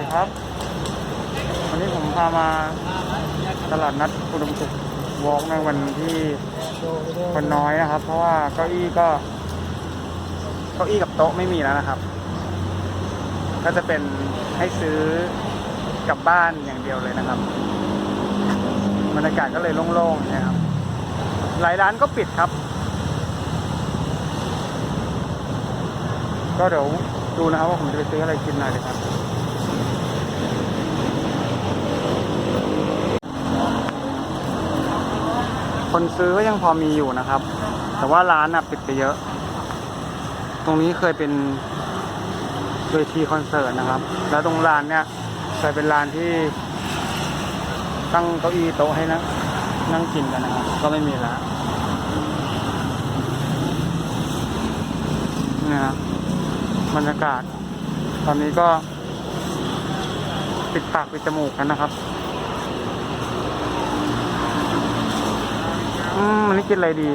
ดีครับ วันนี้ผมพามาตลาดนัดอุดมสุขวอล์กในวันที่คนน้อยนะครับ เพราะว่าเก้าอี้ก็เก้าอี้กับโต๊ะไม่มีแล้วนะครับ ก็จะเป็นให้ซื้อกลับบ้านอย่างเดียวเลยนะครับบรรยากาศก็เลยโล่งๆนะครับ หลายร้านก็ปิดครับ ก็เดี๋ยวดูนะครับว่าผมจะไปซื้ออะไรกินหน่อยเลยครับ คนซื้อก็ยังพอมีอยู่นะครับ แต่ว่าร้านน่ะปิดไปเยอะ ตรงนี้เคยเป็นเวทีคอนเสิร์ตนะครับ แล้วตรงร้านเนี่ยเคยเป็นร้านที่ตั้งเก้าอี้โต๊ะให้นั่งนั่งกินกันนะครับ ก็ไม่มีแล้วนี่ยครับบรรยากาศ ตอนนี้ก็ปิดปากปิดจมูกกันนะครับ อืม วันนี้กินอะไรดี